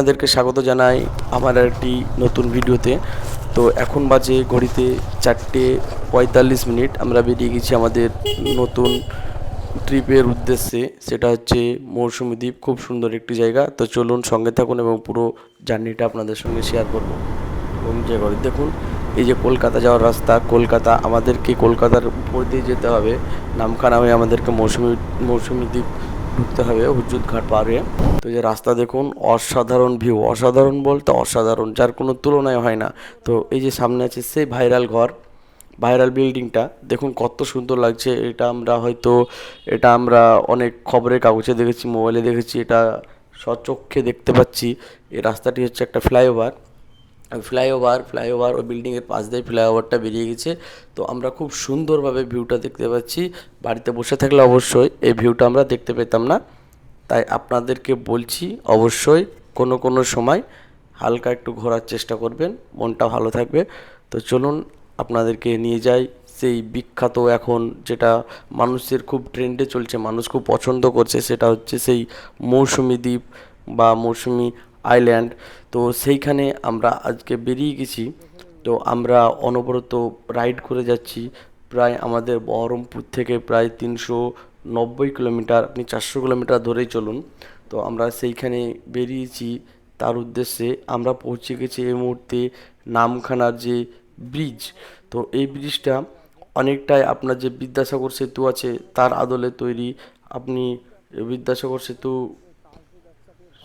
আপনাদেরকে স্বাগত জানাই আমার একটি নতুন ভিডিওতে। তো এখন বাজে ঘড়িতে চারটে পঁয়তাল্লিশ মিনিট। আমরা বেরিয়ে গেছি আমাদের নতুন ট্রিপের উদ্দেশ্যে। সেটা হচ্ছে মৌসুমী দ্বীপ, খুব সুন্দর একটি জায়গা। তো চলুন সঙ্গে থাকুন এবং পুরো জার্নিটা আপনাদের সঙ্গে শেয়ার করব। এবং যে দেখুন, এই যে কলকাতা যাওয়ার রাস্তা, কলকাতা, আমাদেরকে কলকাতার উপর দিয়ে যেতে হবে। নামখানা হয়ে আমাদেরকে মৌসুমী মৌসুমী দ্বীপ ঢুকতে হবে হুজুত ঘাট পার তো যে রাস্তা দেখুন, অসাধারণ ভিউ অসাধারণ বলতে অসাধারণ, যার কোনো তুলনায় হয় না। তো এই যে সামনে আছে সেই ভাইরাল ঘর, ভাইরাল বিল্ডিংটা। দেখুন কত সুন্দর লাগছে, এটা আমরা হয়তো, এটা আমরা অনেক খবরের কাগজে দেখেছি, মোবাইলে দেখেছি, এটা স্বচক্ষে দেখতে পাচ্ছি। এই রাস্তাটি হচ্ছে একটা ফ্লাইওভার। ফ্লাইওভার ফ্লাইওভার ওই বিল্ডিংয়ের পাশ দিয়ে ফ্লাইওভারটা বেরিয়ে গেছে। তো আমরা খুব সুন্দরভাবে ভিউটা দেখতে পাচ্ছি। বাড়িতে বসে থাকলে অবশ্যই এই ভিউটা আমরা দেখতে পেতাম না। তাই আপনাদেরকে বলছি, অবশ্যই কোনো কোনো সময় হালকা একটু ঘোরার চেষ্টা করবেন, মনটা ভালো থাকবে। তো চলুন, আপনাদেরকে নিয়ে যাই সেই বিখ্যাত এখন যেটা মানুষের খুব ট্রেন্ডে চলছে, মানুষ খুব পছন্দ করছে, সেটা হচ্ছে সেই মৌসুমি দ্বীপ বা মৌসুমি আইল্যান্ড তো সেইখানে আমরা আজকে বেরিয়ে গেছি। তো আমরা অনবরত রাইড করে যাচ্ছি। প্রায় আমাদের বহরমপুর থেকে প্রায় তিনশো নব্বই কিলোমিটার আপনি চারশো কিলোমিটার ধরেই চলুন। তো আমরা সেইখানে বেরিয়েছি। তার উদ্দেশ্যে আমরা পৌঁছে গেছি এই মুহূর্তে নামখানার যে ব্রিজ তো এই ব্রিজটা অনেকটাই আপনার যে বিদ্যাসাগর সেতু আছে, তার আদলে তৈরি। আপনি বিদ্যাসাগর সেতু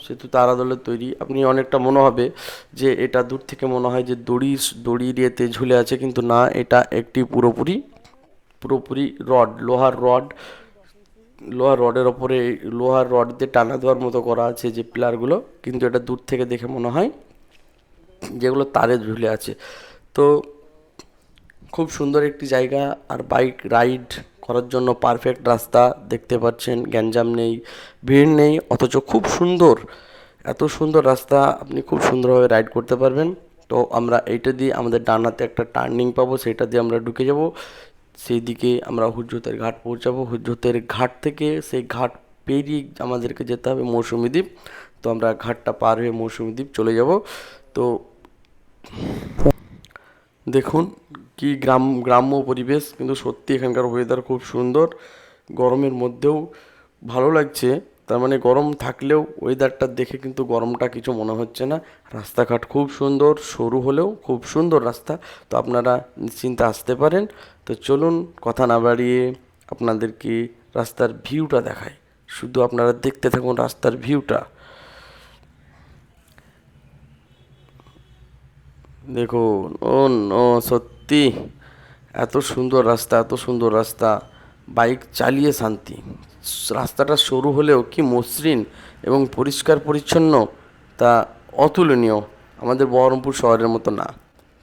সেতু তার আদলে তৈরি। আপনি অনেকটা মনে হবে যে এটা দূর থেকে মনে হয় যে দড়ির দড়ির ইয়েতে ঝুলে আছে, কিন্তু না, এটা একটি পুরোপুরি পুরোপুরি রড, লোহার রড। লোহার রডের ওপরে লোহার রড দিয়ে টানা দেওয়ার মতো করা আছে যে পিলারগুলো, কিন্তু এটা দূর থেকে দেখে মনে হয় যেগুলো তারে ঝুলে আছে। তো খুব সুন্দর একটি জায়গা, আর বাইক রাইড করার জন্য পারফেক্ট রাস্তা দেখতে পাচ্ছেন, গ্যাঞ্জাম নেই, ভিড় নেই, অথচ খুব সুন্দর। এত সুন্দর রাস্তা আপনি খুব সুন্দরভাবে রাইড করতে পারবেন। তো আমরা এইটা দিয়ে আমাদের ডানাতে একটা টার্নিং পাবো সেটা দিয়ে আমরা ঢুকে যাব। সেই দিকে আমরা হুজ্জতের ঘাট পৌঁছাবো। হুজ্জতের ঘাট থেকে সেই ঘাট পেরিয়ে আমাদেরকে যেতে হবে মৌসুমী দ্বীপ। তো আমরা ঘাটটা পার হয়ে মৌসুমী দ্বীপ চলে যাব। তো দেখুন কি গ্রাম, গ্রাম্য পরিবেশ, কিন্তু সত্যি এখানকার ওয়েদার খুব সুন্দর। গরমের মধ্যেও ভালো লাগছে, তার মানে গরম থাকলেও ওয়েদারটা দেখে কিন্তু গরমটা কিছু মনে হচ্ছে না। রাস্তাঘাট খুব সুন্দর, সরু হলেও খুব সুন্দর রাস্তা, তো আপনারা নিশ্চিন্তে আসতে পারেন। তো চলুন, কথা না বাড়িয়ে আপনাদেরকে রাস্তার ভিউটা দেখায় শুধু আপনারা দেখতে থাকুন রাস্তার ভিউটা দেখুন, ও নো সত্যি এত সুন্দর রাস্তা এত সুন্দর রাস্তা। বাইক চালিয়ে শান্তি। রাস্তাটা সরু হলেও কি মসৃণ এবং পরিষ্কার পরিচ্ছন্ন তা অতুলনীয়। আমাদের বহরমপুর শহরের মতো না।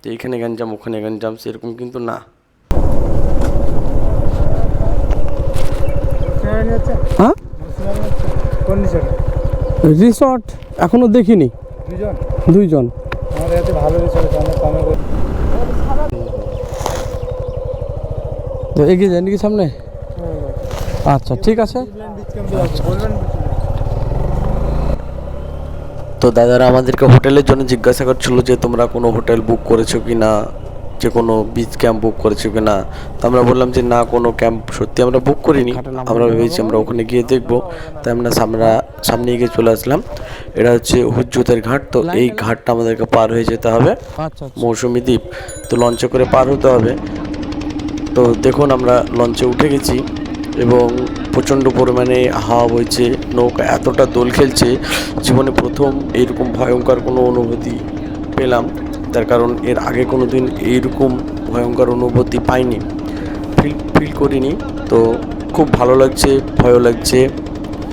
যে এখানে গ্যাঞ্জাম ওখানে গ্যাঞ্জাম সেরকম কিন্তু না। হ্যাঁ? রিসর্ট এখনও দেখিনি। দুইজন? আমাদের কাছে ভালো রিসর্ট অনেক কমে করে তো এগিয়ে যান নাকি সামনে? আচ্ছা ঠিক আছে। তো দাদারা আমাদেরকে হোটেলের জন্য জিজ্ঞাসা করছিল যে তোমরা কোনো হোটেল বুক করেছ কি না? যে কোনো বিচ ক্যাম্প বুক করেছ কি না? তো আমরা বললাম যে না কোনো ক্যাম্প সত্যি আমরা বুক করিনি। আমরা ভেবেছি আমরা ওখানে গিয়ে দেখব। তাই আমরা সামনে সামনে গিয়ে চলে আসলাম। এটা হচ্ছে হুজ্জুতের ঘাট। তো এই ঘাটটা আমাদেরকে পার হয়ে যেতে হবে। আচ্ছা। মৌসুমি দ্বীপ। তো লঞ্চে করে পার হতে হবে। তো দেখুন, আমরা লঞ্চে উঠে গেছি এবং প্রচণ্ড পরিমাণে হাওয়া বইছে, নৌকা এতটা দোল খেলছে, জীবনে প্রথম এইরকম ভয়ঙ্কর কোনো অনুভূতি পেলাম। তার কারণ এর আগে কোনো দিন এইরকম ভয়ঙ্কর অনুভূতি পাইনি ফিল ফিল করিনি। তো খুব ভালো লাগছে, ভয়ও লাগছে।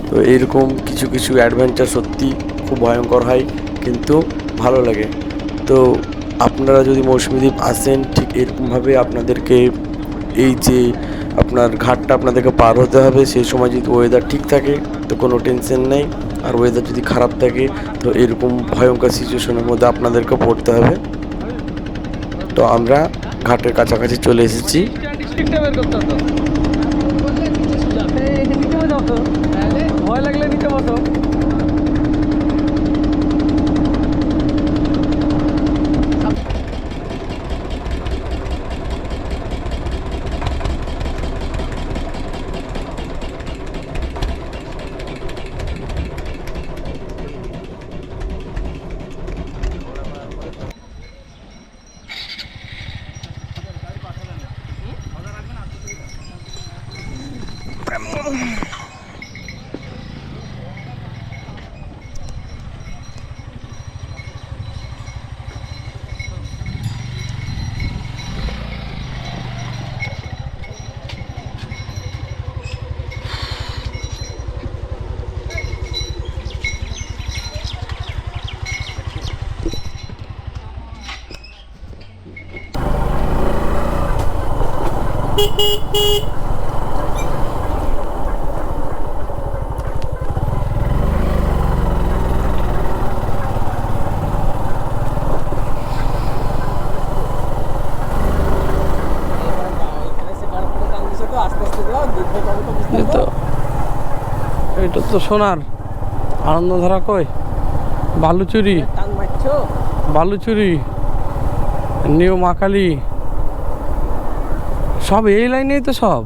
তো এইরকম কিছু কিছু অ্যাডভেঞ্চার সত্যি খুব ভয়ঙ্কর হয়, কিন্তু ভালো লাগে। তো আপনারা যদি মৌসুমী দ্বীপ আসেন, ঠিক এরকমভাবে আপনাদেরকে এই যে আপনার ঘাটটা আপনাদেরকে পার হতে হবে, সেই সময় যদি ওয়েদার ঠিক থাকে, তো কোনো টেনশন নেই। আর ওয়েদার যদি খারাপ থাকে, তো এরকম ভয়ঙ্কর সিচুয়েশনের মধ্যে আপনাদেরকে পড়তে হবে। তো আমরা ঘাটের কাছাকাছি চলে এসেছি ভয় লাগলে নিতে বসো এই তো এটা তো সোনার। আনন্দধারা কই? বালুচুরি। বালুচুরি। নিউ মাকালি সব এই লাইনেই তো সব।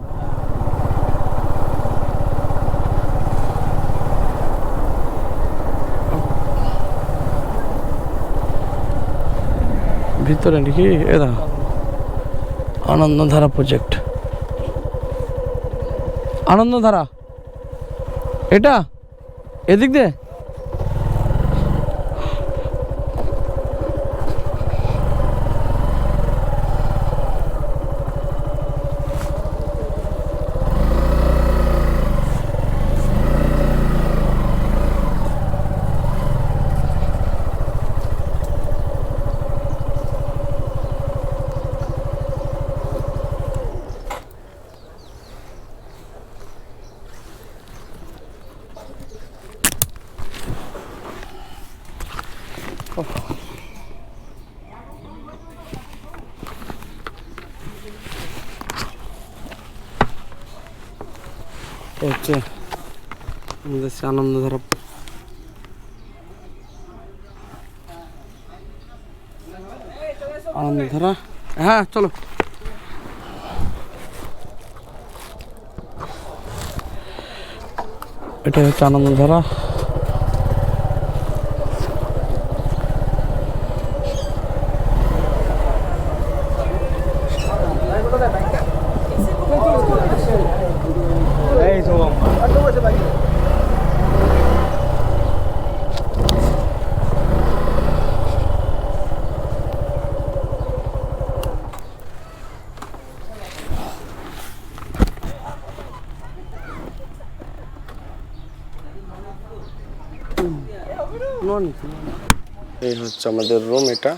ভিতরে নাকি? এদা আনন্দধারা প্রজেক্ট আনন্দধারা। এটা? এদিক দিয়ে হচ্ছে আমাদের সে আনন্দধারা আনন্দধারা হ্যাঁ চলো। এটা হচ্ছে আনন্দধারা এই শুভম এই হচ্ছে আমাদের রুম এটা।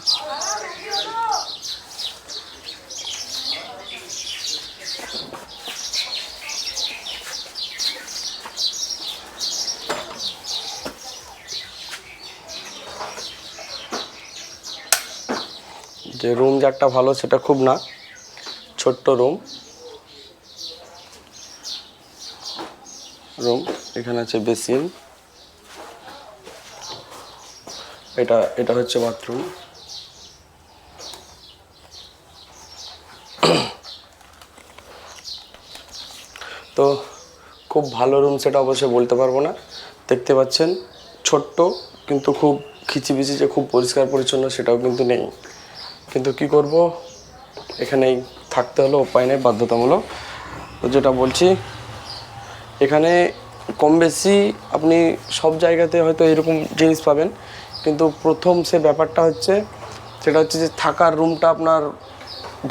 যে রুম যারটা ভালো সেটা খুব না, ছোট্ট রুম রুম এখানে আছে বেসিন এটা এটা হচ্ছে বাথরুম তো খুব ভালো রুম সেটা অবশ্যই বলতে পারব না। দেখতে পাচ্ছেন, ছোট্ট কিন্তু খুব খিচিবিচি যে খুব পরিষ্কার পরিচ্ছন্ন সেটাও কিন্তু নেই। কিন্তু কি করব? এখানেই থাকতে হলো, উপায় নেই, বাধ্যতামূলক। তো যেটা বলছি, এখানে কম বেশি আপনি সব জায়গাতে হয়তো এরকম জিনিস পাবেন। কিন্তু প্রথম সে ব্যাপারটা হচ্ছে, সেটা হচ্ছে যে থাকার রুমটা আপনার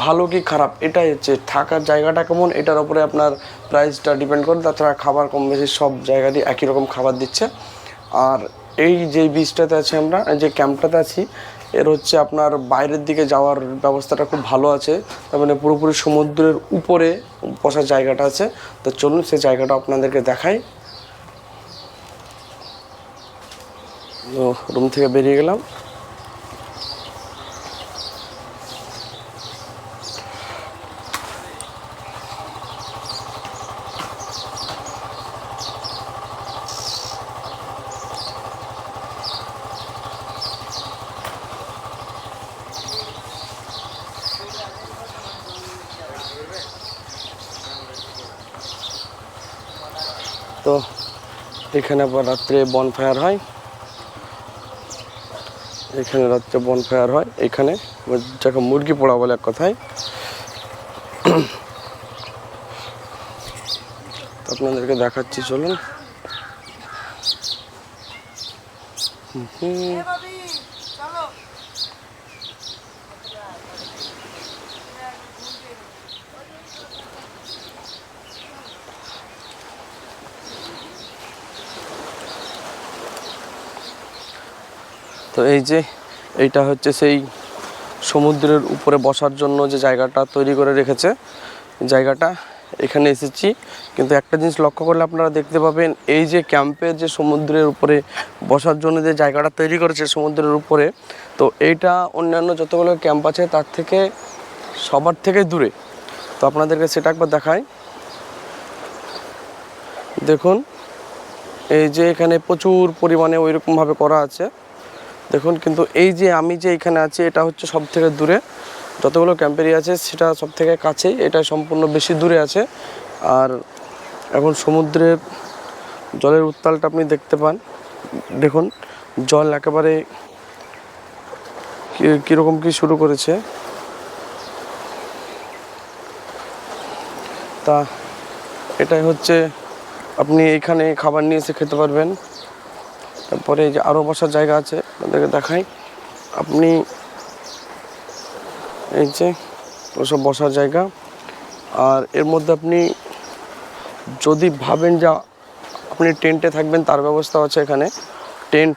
ভালো কি খারাপ? এটাই হচ্ছে, থাকার জায়গাটা কেমন? এটার উপরে আপনার প্রাইসটা ডিপেন্ড করে, তাছাড়া খাবার কম বেশি সব জায়গাতেই একই রকম খাবার দিচ্ছে। আর এই যে বীজটাতে আছি আমরা যে ক্যাম্পটাতে আছি, এর হচ্ছে আপনার বাইরের দিকে যাওয়ার ব্যবস্থাটা খুব ভালো আছে। তার মানে পুরোপুরি সমুদ্রের উপরে বসার জায়গাটা আছে। তো চলুন সেই জায়গাটা আপনাদেরকে দেখাই। তো রুম থেকে বেরিয়ে গেলাম। তো এখানে আবার রাত্রে বনফায়ার হয়। এখানে রাত্রে বনফায়ার হয়। এখানে যাকে মুরগি পোড়া বলে এক কথায়। আপনাদেরকে দেখাচ্ছি, চলুন। হুম। তো এই যে এইটা হচ্ছে সেই সমুদ্রের উপরে বসার জন্য যে জায়গাটা তৈরি করে রেখেছে, জায়গাটা এখানে এসেছি। কিন্তু একটা জিনিস লক্ষ্য করলে আপনারা দেখতে পাবেন, এই যে ক্যাম্পের যে সমুদ্রের উপরে বসার জন্য যে জায়গাটা তৈরি করেছে সমুদ্রের উপরে, তো এইটা অন্যান্য যতগুলো ক্যাম্প আছে তার থেকে সবার থেকে দূরে। তো আপনাদেরকে সেটা একবার দেখাই। দেখুন, এই যে এখানে প্রচুর পরিমাণে ওইরকমভাবে করা আছে। দেখুন, কিন্তু এই যে আমি যে এখানে আছি, এটা হচ্ছে সব থেকে দূরে। যতগুলো ক্যাম্পেরি আছে, সেটা সব থেকে কাছেই, এটা সম্পূর্ণ বেশি দূরে আছে। আর এখন সমুদ্রের জলের উত্তালটা আপনি দেখতে পান। দেখুন, জল একেবারে কীরকম কি শুরু করেছে। তা এটাই হচ্ছে, আপনি এখানে খাবার নিয়ে এসে খেতে পারবেন। তারপরে যে আরও বসার জায়গা আছে আপনাদেরকে দেখাই। আপনি এই যে ওসব বসার জায়গা। আর এর মধ্যে আপনি যদি ভাবেন যে আপনি টেন্টে থাকবেন, তার ব্যবস্থা আছে এখানে। টেন্ট,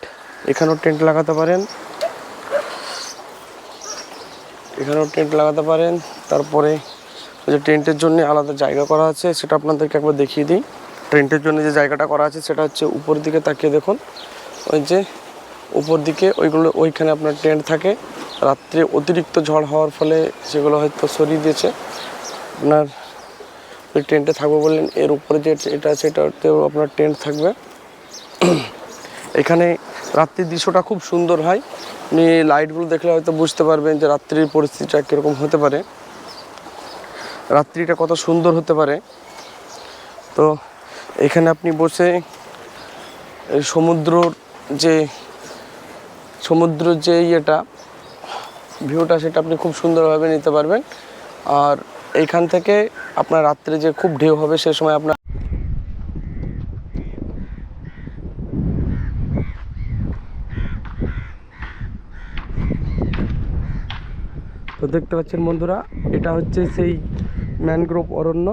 এখানেও টেন্ট লাগাতে পারেন। এখানেও টেন্ট লাগাতে পারেন। তারপরে যে টেন্টের জন্য আলাদা জায়গা করা আছে, সেটা আপনাদেরকে একবার দেখিয়ে দিই। টেন্টের জন্য যে জায়গাটা করা আছে, সেটা হচ্ছে উপর দিকে তাকিয়ে দেখুন। ওই যে উপর দিকে ওইগুলো ওইখানে আপনার টেন্ট থাকে। রাত্রে অতিরিক্ত ঝড় হওয়ার ফলে সেগুলো হয়তো সরিয়ে দিয়েছে। আপনার ওই টেন্টে থাকব বললেন, এর উপরে যে এটা আছে, এটাতেও আপনার টেন্ট থাকবে। এখানে রাত্রির দৃশ্যটা খুব সুন্দর হয়। আপনি লাইটগুলো দেখলে হয়তো বুঝতে পারবেন যে রাত্রির পরিস্থিতিটা কীরকম হতে পারে। রাত্রিটা কত সুন্দর হতে পারে। তো এখানে আপনি বসে সমুদ্রর যে সমুদ্র যে ইয়েটা ভিউটা সেটা আপনি খুব সুন্দরভাবে নিতে পারবেন। আর এইখান থেকে আপনার রাত্রে যে খুব ঢেউ হবে, সে সময় আপনার তো দেখতে পাচ্ছেন বন্ধুরা, এটা হচ্ছে সেই ম্যানগ্রোভ অরণ্য।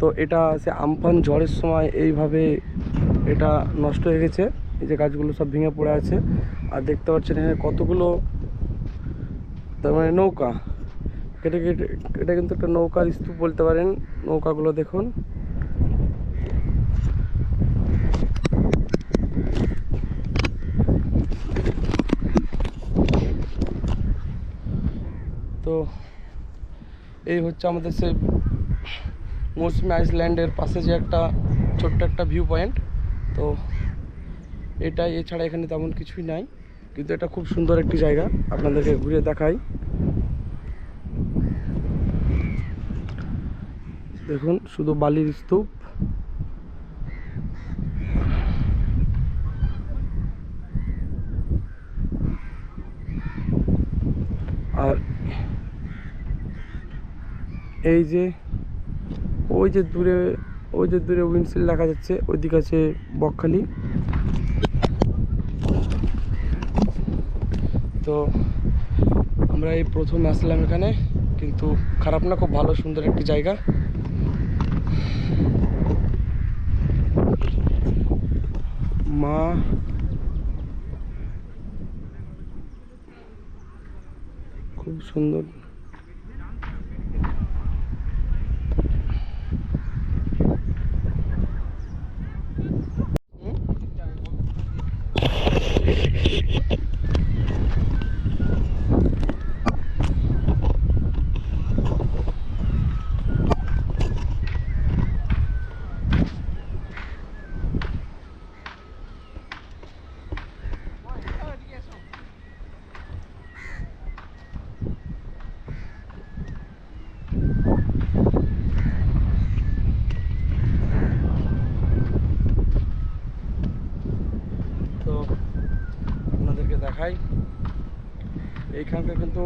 তো এটা সে আমফান ঝড়ের সময় এইভাবে এটা নষ্ট হয়ে গেছে। যে গাছগুলো সব ভেঙে পড়ে আছে। আর দেখতে পাচ্ছেন এখানে কতগুলো, তার মানে নৌকা। এটা কি- এটা কিন্তু একটা নৌকার স্তূপ বলতে পারেন। নৌকাগুলো দেখুন। তো এই হচ্ছে আমাদের সেই মৌসুমি আইসল্যান্ডের পাশে যে একটা ছোট্ট একটা ভিউ পয়েন্ট তো এটাই এছাড়া এখানে তেমন কিছুই নাই, কিন্তু এটা খুব সুন্দর একটি জায়গা। আপনাদেরকে ঘুরে দেখাই। দেখুন, শুধু বালির স্তূপ। আর এই যে, ওই যে দূরে, ওই যে দূরে উইন্ডশিল দেখা যাচ্ছে ওই দিকে আছে বকখালি। তো আমরা এই প্রথম আসলাম এখানে, কিন্তু খারাপ না, খুব ভালো, সুন্দর একটি জায়গা। মা খুব সুন্দর তো আপনাদেরকে দেখাই এইখানকার কিন্তু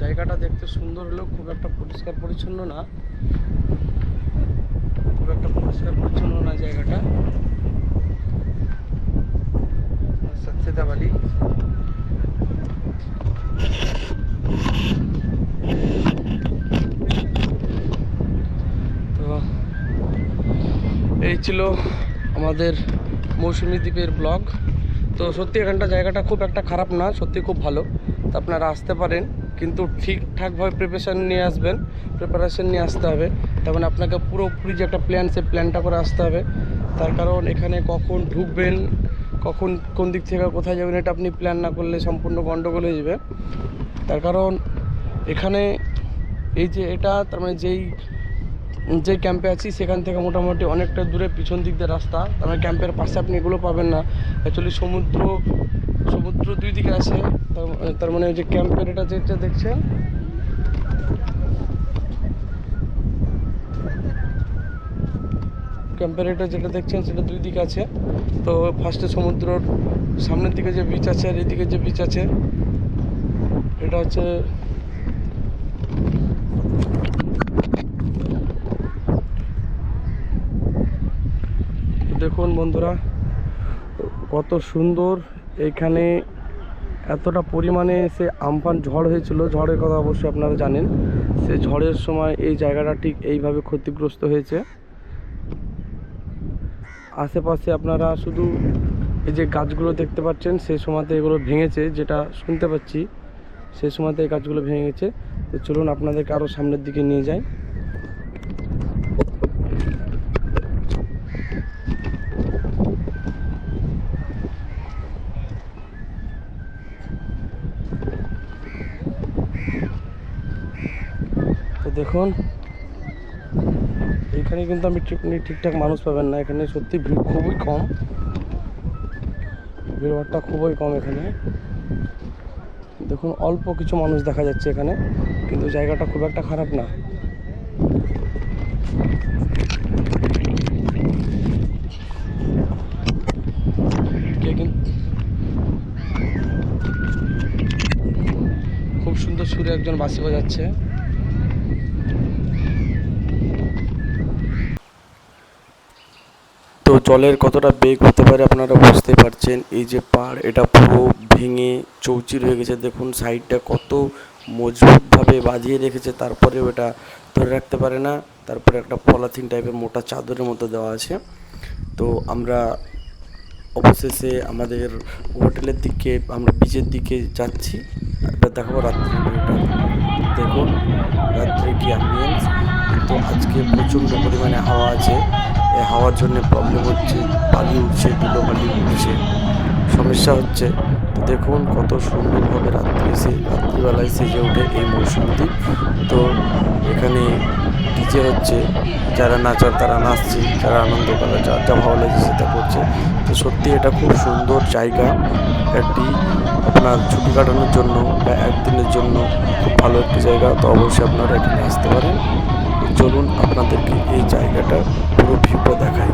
জায়গাটা দেখতে সুন্দর হলেও খুব একটা পরিষ্কার পরিচ্ছন্ন না। খুব একটা পরিষ্কার পরিচ্ছন্ন না জায়গাটা। সত্যিতা বালি তো এই ছিল আমাদের মৌসুমী দ্বীপের ব্লগ। তো সত্যি এখানটা জায়গাটা খুব একটা খারাপ না, সত্যি খুব ভালো। তো আপনারা আসতে পারেন, কিন্তু ঠিকঠাকভাবে প্রিপারেশান নিয়ে আসবেন প্রিপারেশান নিয়ে আসতে হবে। তার মানে আপনাকে পুরোপুরি যে একটা প্ল্যান সে প্ল্যানটা করে আসতে হবে। তার কারণ এখানে কখন ঢুকবেন, কখন, কোন দিক থেকে কোথায় যাবেন, এটা আপনি প্ল্যান না করলে সম্পূর্ণ গণ্ডগোল হয়ে যাবে। তার কারণ এখানে এই যে এটা, তার মানে যেই, যে ক্যাম্পে আছি, সেখান থেকে মোটামুটি অনেকটা দূরে পিছন দিক দিয়ে রাস্তা। তার মানে ক্যাম্পের পাশে আপনি এগুলো পাবেন না। অ্যাকচুয়ালি সমুদ্র সমুদ্র দুই দিকে আছে। তার- মানে ওই যে ক্যাম্পের এটা যেটা দেখছেন? ক্যাম্পের এটা যেটা দেখছেন, সেটা দুই দিকে আছে। তো ফার্স্টে সমুদ্রর সামনের দিকে যে বিচ আছে, আর এদিকে যে বিচ আছে, এটা হচ্ছে দেখুন বন্ধুরা, কত সুন্দর এইখানে এতটা পরিমাণে সে আমফান ঝড় হয়েছিল, ঝড়ের কথা অবশ্যই আপনারা জানেন। সে ঝড়ের সময় এই জায়গাটা ঠিক এইভাবে ক্ষতিগ্রস্ত হয়েছে। আশেপাশে আপনারা শুধু এই যে গাছগুলো দেখতে পাচ্ছেন, সে সময়তে এগুলো ভেঙেছে, যেটা শুনতে পাচ্ছি, সে সময়তে এই গাছগুলো ভেঙে গেছে। তো চলুন আপনাদেরকে আরও সামনের দিকে নিয়ে যাই তো দেখুন এখানে কিন্তু আমি ঠিকঠাক মানুষ পাবেন না। এখানে সত্যি ভিড় খুবই কম। ভিড় ভাড়টা খুবই কম এখানে। দেখুন, অল্প কিছু মানুষ দেখা যাচ্ছে এখানে, কিন্তু জায়গাটা খুব একটা খারাপ না। খুব সুন্দর সুরে একজন বাসি বাজাচ্ছে। জলের কতটা বেগ হতে পারে আপনারা বুঝতে পারছেন। এই যে পাড়, এটা পুরো ভেঙে চৌচির হয়ে গেছে। দেখুন, সাইডটা কত মজবুতভাবে বাঁধিয়ে রেখেছে। তারপরেও এটা ধরে রাখতে পারে না। তারপরে একটা পলাথিন টাইপের মোটা চাদরের মতো দেওয়া আছে। তো আমরা অবশেষে আমাদের হোটেলের দিকে, আমরা বিচের দিকে যাচ্ছি। এবার দেখাবো রাত্রি দেখুন রাত্রে কি অ্যাম্বিয়েন্স তো আজকে প্রচণ্ড পরিমাণে হাওয়া আছে। হাওয়ার জন্য প্রবলেম হচ্ছে বালি উঠছে ধুলো বালি উঠছে। সমস্যা হচ্ছে, তো দেখুন কত সুন্দরভাবে রাত্রি সে রাত্রিবেলায় সেজে ওঠে এই মৌসুমটি। তো এখানে ডিজে হচ্ছে, যারা নাচার তারা নাচছে, যারা আনন্দ করে, যার যা ভালো লাগছে সেটা করছে। তো সত্যি এটা খুব সুন্দর জায়গা, একটি আপনার ছুটি কাটানোর জন্য বা একদিনের জন্য খুব ভালো একটি জায়গা। তো অবশ্যই আপনারা এখানে আসতে পারেন। চলুন আপনাদেরকে এই জায়গাটা পুরো ভিউটা দেখাই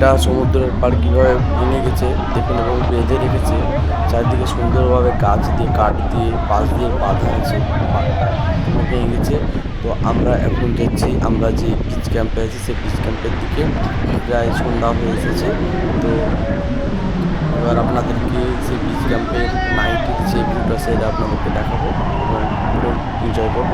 এটা সমুদ্রের পাড় কীভাবে ভেঙে গেছে দেখুন এবং বেঁধে রেখেছে। চারদিকে সুন্দরভাবে গাছ দিয়ে, কাঠ দিয়ে, পাশ দিয়ে বাঁধা আছে পাড়টা ভেঙে গেছে। তো আমরা এখন যাচ্ছি, আমরা যে বিচ ক্যাম্পে আছি, সেই বিচ ক্যাম্পের দিকে। প্রায় সন্ধ্যা হয়ে এসেছে। তো এবার আপনাদেরকে সেই বিচ ক্যাম্পের নাইটের যে ভিউটা সেটা আপনাদেরকে দেখাবো এবং এনজয় করব।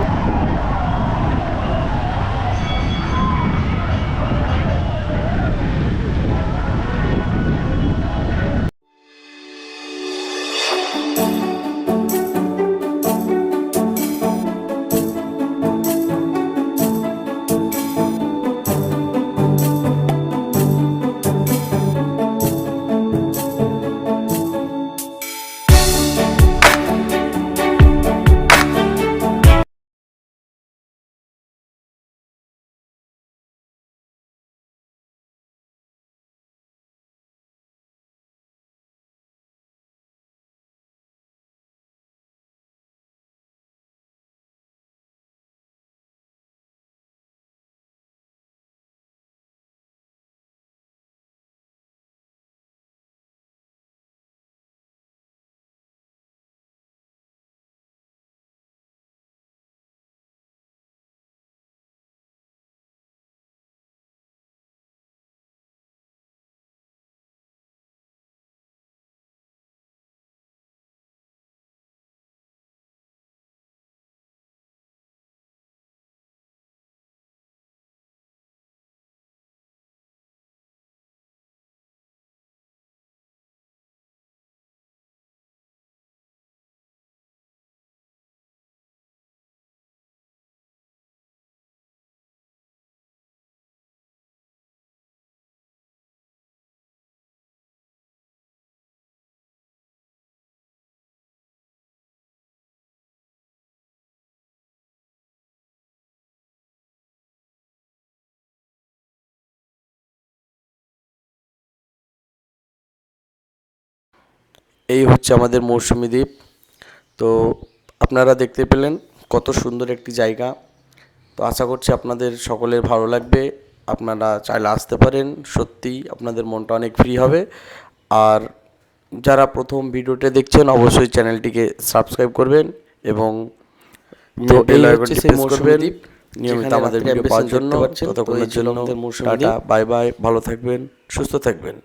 এই হচ্ছে আমাদের মৌসুমী দ্বীপ। তো আপনারা দেখতে পেলেন কত সুন্দর একটি জায়গা। তো আশা করছি আপনাদের সকলের ভালো লাগবে। আপনারা চাইলে আসতে পারেন সত্যি আপনাদের মনটা অনেক ফ্রি হবে। আর যারা প্রথম ভিডিওটা দেখছেন অবশ্যই চ্যানেলটিকে সাবস্ক্রাইব করবেন এবং তো এই হচ্ছে সেই প্রেস দ্বীপ, নিয়মিত আমাদের ভিডিও পাওয়ার জন্য ততক্ষণের জন্য টাটা বাই বাই ভালো থাকবেন সুস্থ থাকবেন।